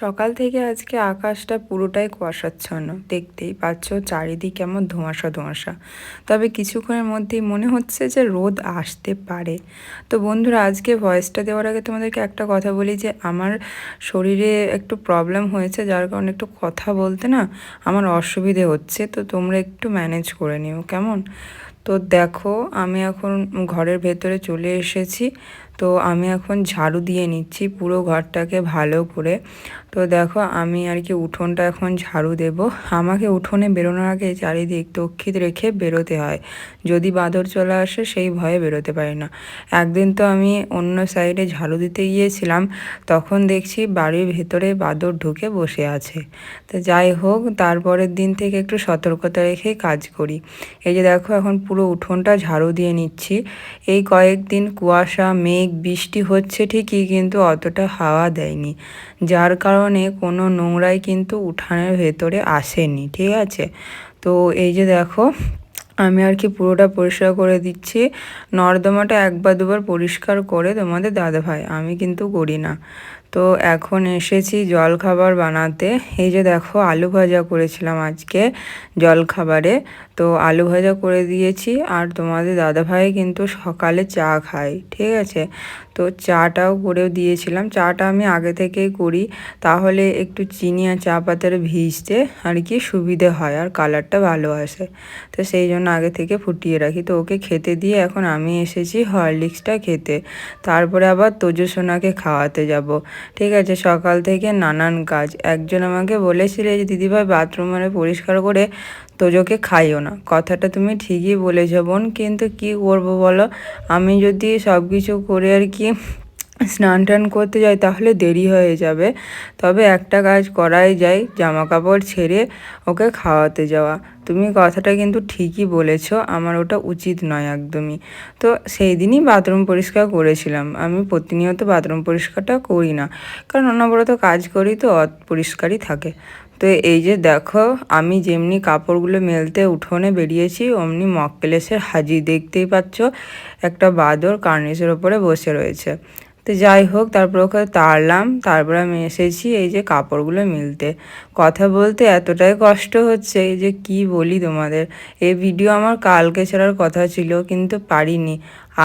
সকাল থেকে আজকে আকাশটা পুরোটাই কুয়াশাচ্ছন্ন। দেখতেই পাচ্ছ চারিদিক কেমন ধোঁয়াশা ধোঁয়াশা। তবে কিছুক্ষণের মধ্যেই মনে হচ্ছে যে রোদ আসতে পারে। তো বন্ধুরা, আজকে ভয়েসটা দেওয়ার আগে তোমাদেরকে একটা কথা বলি যে, আমার শরীরে একটু প্রবলেম হয়েছে, যার কারণে একটু কথা বলতে না আমার অসুবিধে হচ্ছে। তো তোমরা একটু ম্যানেজ করে নিও, কেমন? তো দেখো, আমি এখন ঘরের ভেতরে চলে এসেছি। তো আমি এখন ঝাড়ু দিয়ে নিচ্ছি পুরো ঘরটাকে ভালো করে। তো দেখো, আমি আর কি উঠোনটা এখন ঝাড়ু দেব। আমাকে উঠোনে বেরোনোর আগে চারিদিক তক্ষিত রেখে বেরোতে হয়। যদি বাঁদর চলে আসে, সেই ভয়ে বেরোতে পারি না। একদিন তো আমি অন্য সাইডে ঝাড়ু দিতে গিয়েছিলাম, তখন দেখছি বাড়ির ভেতরে বাঁদর ঢুকে বসে আছে। তো যাই হোক, তারপরের দিন থেকে একটু সতর্কতা রেখে কাজ করি। এই যে দেখো, এখন পুরো উঠোনটা ঝাড়ু দিয়ে নিচ্ছি। এই কয়েকদিন কুয়াশা, মেঘ, বৃষ্টি হচ্ছে ঠিকই কিন্তু অতটা হাওয়া দেয়নি। যার কারণে কোনো নোংরাই কিন্তু উঠানের ভেতরে আসেনি, ঠিক আছে? তো এই যে দেখো, আমি আর কি পুরোটা পরিষ্কার করে দিচ্ছি। নর্দমাটা একবার দুবার পরিষ্কার করে তোমাদের দাদা ভাই আমি কিন্তু করি না। তো এখন এসেছি জল খাবার বানাতে। এই যে দেখো, আলু ভাজা করেছিলাম আজকে জল খাবারে তো আলু ভাজা করে দিয়েছি আর তোমাদের দাদাভাই কিন্তু সকালে চা খায়, ঠিক আছে? তো চাটাও করেও দিয়েছিলাম। চাটা আমি আগে থেকেই করি, তাহলে একটু চিনি আর চা পাতার ভিজতে আর কি সুবিধে হয় আর কালারটা ভালো আসে। তো সেই জন্য আগে থেকে ফুটিয়ে রাখি। তো ওকে খেতে দিয়ে এখন আমি এসেছি হরলিক্সটা খেতে। তারপরে আবার তোজো সোনাকে খাওয়াতে যাব। ঠিক আছে, সকাল থেকে নানান কাজ। একজন আমাকে বলেছিলে যে, দিদিভাই বাথরুম মানে পরিষ্কার করে তোজোকে খাইও না। কথাটা তুমি ঠিকই বলেছ বোন, কিন্তু কি করব বলো? আমি যদি সব কিছু করে আর কি স্নান টান করতে যাই তাহলে দেরি হয়ে যাবে। তবে একটা কাজ করাই যায় জামা কাপড় ছেড়ে ওকে খাওয়াতে যাওয়া। তুমি কথাটা কিন্তু ঠিকই বলেছ, আমার ওটা উচিত নয় একদমই। তো সেই দিনই বাথরুম পরিষ্কার করেছিলাম। আমি প্রতিনিয়ত বাথরুম পরিষ্কারটা করি না, কারণ অনবরত কাজ করি তো পরিষ্কারই থাকে। তো এই যে দেখো, আমি যেমনি কাপড়গুলো মেলতে উঠোনে বেরিয়েছি, অমনি মক্কেলেসের হাজি দেখতেই পাচ্ছ, একটা বাদর কার্নিসের ওপরে বসে রয়েছে। তো যাই হোক, তারপর ওকে তাড়লাম, তারপর আমি এসেছি এই যে কাপড়গুলো মিলতে। কথা বলতে এতটাই কষ্ট হচ্ছে এই যে কি বলি তোমাদের। এই ভিডিও আমার কালকে ছাড়ার কথা ছিল, কিন্তু পারিনি।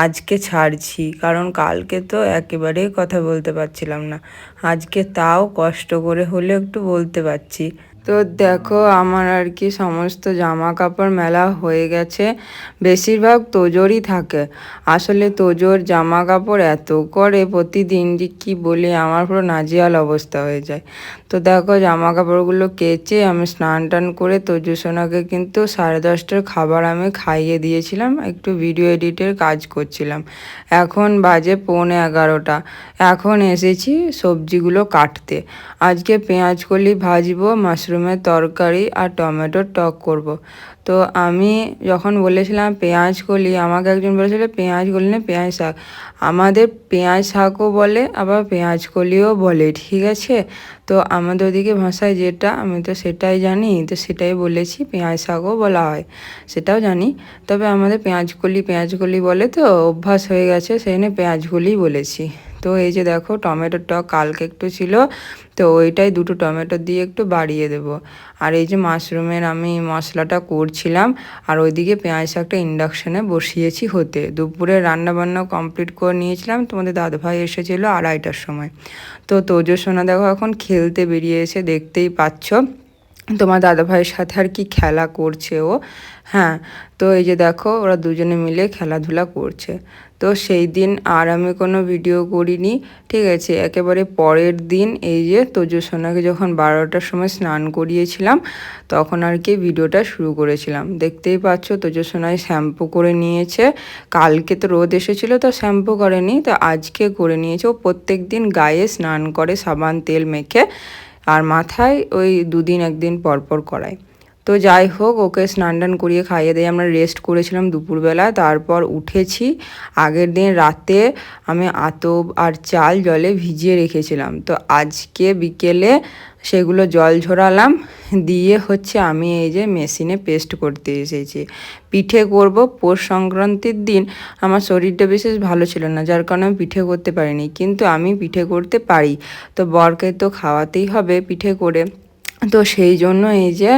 আজকে ছাড়ছি, কারণ কালকে তো একেবারেই কথা বলতে পারছিলাম না। আজকে তাও কষ্ট করে হলেও একটু বলতে পারছি। তো দেখো, আমার আর কি সমস্ত জামা কাপড় মেলা হয়ে গেছে। বেশিরভাগ তোজোরই থাকে। আসলে তোজোর জামা কাপড় এত করে প্রতিদিন যে কী বলি, আমার পুরো নাজিয়াল অবস্থা হয়ে যায়। তো দেখো জামা কাপড়গুলো কেচে আমি স্নান টান করে তোজো সোনাকে কিন্তু সাড়ে দশটার খাবার আমি খাইয়ে দিয়েছিলাম। একটু ভিডিও এডিটের কাজ করছিলাম। এখন বাজে পৌনে এগারোটা। এখন এসেছি সবজিগুলো কাটতে। আজকে পেঁয়াজ কলি ভাজবো মাশরুমের তরকারি আর টমেটোর টক করব। তো আমি যখন বলেছিলাম পেঁয়াজ কলি, আমাকে একজন বলেছিল পেঁয়াজ কলি না, পেঁয়াজ শাক। আমাদের পেঁয়াজ শাকও বলে, আবার পেঁয়াজ কলিও বলে, ঠিক আছে? তো আমাদের ওদিকে ভাষায় যেটা, আমি তো সেটাই জানি, তো সেটাই বলেছি, পেঁয়াজ শাকও বলা হয়, সেটাও জানি। তবে আমাদের পেঁয়াজ কলি পেঁয়াজ কলি বলে তো অভ্যাস হয়ে গেছে, সেই জন্য পেঁয়াজ কলিই বলেছি। তো এই যে দেখো টমেটোর টক কালকে একটু ছিল, তো ওইটাই দুটো টমেটো দিয়ে একটু বাড়িয়ে দেব। আর এই যে মাশরুমের আমি মশলাটা করছিলাম, আর ওইদিকে পেঁয়াজ শাকটা ইন্ডাকশানে বসিয়েছি হতে। দুপুরে রান্না বান্না কমপ্লিট করে নিয়েছিলাম, তোমাদের দাদাভাই এসেছিল আড়াইটার সময়। তো তোজো সোনা দেখো এখন খেলতে বেরিয়ে এসে দেখতেই পাচ্ছ। তোমার দাদাভাইয়ের সাথে আর কি খেলা করছে ও। হ্যাঁ তো এই যে দেখো, ওরা দুজনে মিলে খেলাধুলা করছে। তো সেই দিন আর আমি কোনো ভিডিও করিনি, ঠিক আছে? একেবারে পরের দিন এই যে তোজো সোনাকে যখন বারোটার সময় স্নান করিয়েছিলাম, তখন আর কি ভিডিওটা শুরু করেছিলাম। দেখতেই পাচ্ছ, তোজো সোনায় শ্যাম্পু করে নিয়েছে। কালকে তো রোদ এসেছিল, তো শ্যাম্পু করেনি, তো আজকে করে নিয়েছে। ও প্রত্যেক দিন গায়ে স্নান করে সাবান, তেল মেখে আর মাথায় ওই দুদিন একদিন পরপর করায়। তো যাই হোক, ওকে স্নান টান করিয়ে খাইয়ে দিয়ে আমরা রেস্ট করেছিলাম দুপুরবেলা। তারপর উঠেছি। আগের দিন রাতে আমি আতব আর চাল জলে ভিজিয়ে রেখেছিলাম। তো আজকে বিকেলে সেগুলো জল ঝরালাম। দিয়ে হচ্ছে আমি এই যে মেশিনে পেস্ট করতে এসেছি। পিঠে করব পৌষ সংক্রান্তির দিন। আমার শরীরটা বিশেষ ভালো ছিল না, যার কারণে আমি পিঠে করতে পারিনি। কিন্তু আমি পিঠে করতে পারি। তো বরকে তো খাওয়াতেই হবে পিঠে করে। তো সেই জন্য এই যে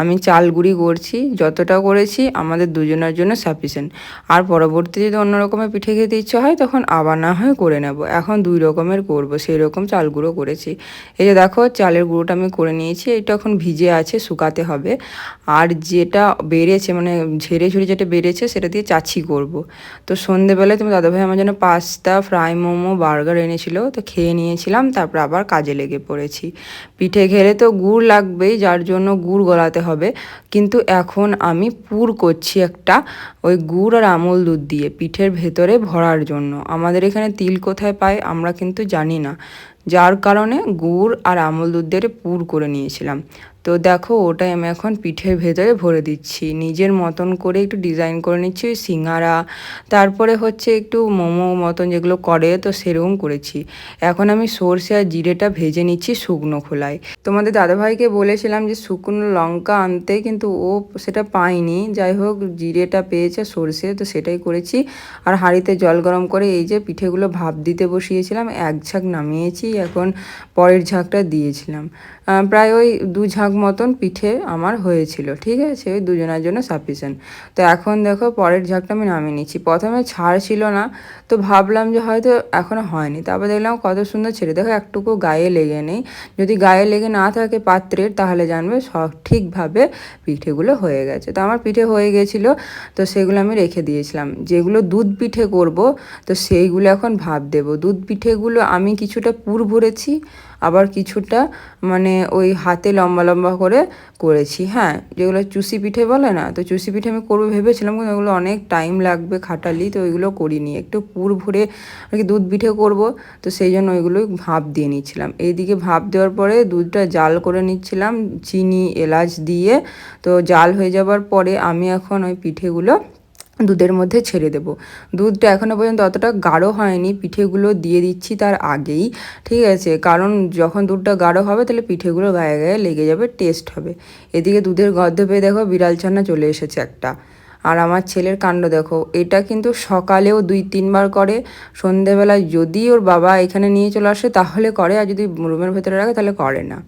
আমি চাল গুঁড়ি করছি, যতটা করেছি আমাদের দুজনের জন্য সাফিসিয়েন্ট আর পরবর্তী যদি অন্য রকমের পিঠে খেতে ইচ্ছে হয়, তখন আবার না হয় করে নেব। এখন দুই রকমের করব, সেই রকম চাল গুঁড়ো করেছি। এই যে দেখো, চালের গুঁড়োটা আমি করে নিয়েছি, এটা এখন ভিজে আছে, শুকাতে হবে। আর যেটা বেড়েছে মানে ঝেড়ে ঝুড়ে যেটা বেড়েছে, সেটা দিয়ে চাচি করব। তো সন্ধেবেলায় তুমি দাদাভাই আমার জন্য পাস্তা, ফ্রাই মোমো, বার্গার এনেছিল, তো খেয়ে নিয়েছিলাম, তারপর আবার কাজে লেগে পড়েছি। পিঠে খেলে তো গুড় লাগবেই, যার জন্য গুড় গলাতে হবে। কিন্তু এখন আমি পুর করছি একটা, ওই গুড় আর আমল দুধ দিয়ে, পিঠের ভেতরে ভরার জন্য। আমাদের এখানে তিল কোথায় পায় আমরা কিন্তু জানি না। যার কারণে গুড় আর আমল দুধ দিয়ে পুর করে নিয়েছিলাম। তো দেখো, ওটাই আমি এখন পিঠের ভেতরে ভরে দিচ্ছি। নিজের মতন করে একটু ডিজাইন করে নিচ্ছি, ওই সিঙ্গারা, তারপরে হচ্ছে একটু মোমো মতন যেগুলো করে, তো সেরকম করেছি। এখন আমি সর্ষে আর জিরেটা ভেজে নিচ্ছি শুকনো খোলায়। তোমাদের দাদাভাইকে বলেছিলাম যে শুকনো লঙ্কা আনতে, কিন্তু ও সেটা পায়নি। যাই হোক, জিরেটা পেয়েছে সর্ষে, তো সেটাই করেছি। আর হাঁড়িতে জল গরম করে এই যে পিঠেগুলো ভাপ দিতে বসিয়েছিলাম, এক ঝাঁক নামিয়েছি। এখন পরের ঝাঁকটা দিয়েছিলাম। প্রায় ওই দু ঝাঁক মতন পিঠে আমার হয়েছিল, ঠিক আছে? ওই দুজনের জন্য সাফিসিয়েন্ট তো এখন দেখো পরের ঝাঁকটা আমি নামিয়ে নিচ্ছি। প্রথমে ছাড় ছিল না, তো ভাবলাম যে হয়তো এখনও হয়নি। তারপর দেখলাম কত সুন্দর ছেড়ে দেখো একটুকু গায়ে লেগে নেই। যদি গায়ে লেগে না থাকে পাত্রের, তাহলে জানবে সঠিকভাবে পিঠেগুলো হয়ে গেছে। তো আমার পিঠে হয়ে গেছিল, তো সেগুলো আমি রেখে দিয়েছিলাম। যেগুলো দুধ পিঠে করব, তো সেইগুলো এখন ভাব দেব। দুধ পিঠেগুলো আমি কিছুটা পুর ভরেছি আবার কিছুটা মানে ওই হাতে লম্বা লম্বা করে করেছি হ্যাঁ। যেগুলো চুষি পিঠে বলে না? তো চুষি পিঠে আমি করব ভেবেছিলাম, কিন্তু ওগুলো অনেক টাইম লাগবে খাটালি, তো ওইগুলো করিনি। একটু পুর ভরে আর কি দুধ পিঠে করব, তো সেই জন্য ওইগুলো ভাপ দিয়ে নিচ্ছিলাম। এইদিকে ভাপ দেওয়ার পরে দুধটা জাল করে নিচ্ছিলাম, চিনি, এলাচ দিয়ে। তো জাল হয়ে যাবার পরে আমি এখন ওই পিঠেগুলো দুধের মধ্যে ছেড়ে দেব। দুধটা এখনও পর্যন্ত অতটা গাঢ় হয়নি, পিঠেগুলো দিয়ে দিচ্ছি তার আগেই, ঠিক আছে? কারণ যখন দুধটা গাঢ় হবে, তাহলে পিঠেগুলো গায়ে গায়ে লেগে যাবে টেস্ট হবে। এদিকে দুধের গদ্ধ পেয়ে দেখো বিড়াল ছানা চলে এসেছে একটা। আর আমার ছেলের কাণ্ড দেখো, এটা কিন্তু সকালেও দুই তিনবার করে, সন্ধেবেলায় যদি ওর বাবা এখানে নিয়ে চলে আসে, তাহলে করে, আর যদি রুমের ভেতরে রাখে, তাহলে করে না।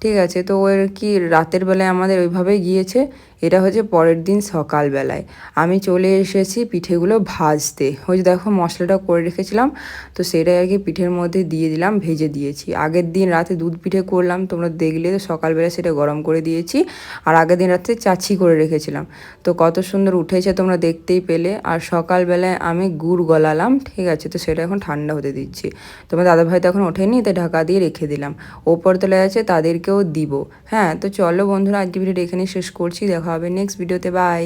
ঠিক আছে? তো ওর কি, রাতের বেলায় আমাদের ওইভাবেই গিয়েছে এটা হচ্ছে পরের দিন সকালবেলায়। আমি চলে এসেছি পিঠেগুলো ভাজতে। ওই যে দেখো মশলাটা করে রেখেছিলাম, তো সেটাই আর কি পিঠের মধ্যে দিয়ে দিলাম, ভেজে দিয়েছি। আগের দিন রাতে দুধ পিঠে করলাম, তোমরা দেখলে তো সকালবেলা সেটা গরম করে দিয়েছি। আর আগের দিন রাতে চাচি করে রেখেছিলাম। তো কত সুন্দর উঠেছে তোমরা দেখতেই পেলে। আর সকালবেলায় আমি গুড় গলালাম, ঠিক আছে? তো সেটা এখন ঠান্ডা হতে দিচ্ছি। তোমার দাদাভাই তো এখন ওঠেনি, তাই ঢাকা দিয়ে রেখে দিলাম। ওপর তলায় আছে তাদেরকেও দিব। হ্যাঁ তো চলো বন্ধুরা আজকে ভিডিওটা এখানেই শেষ করছি। দেখা হবে। নেক্সট ভিডিওতে বাই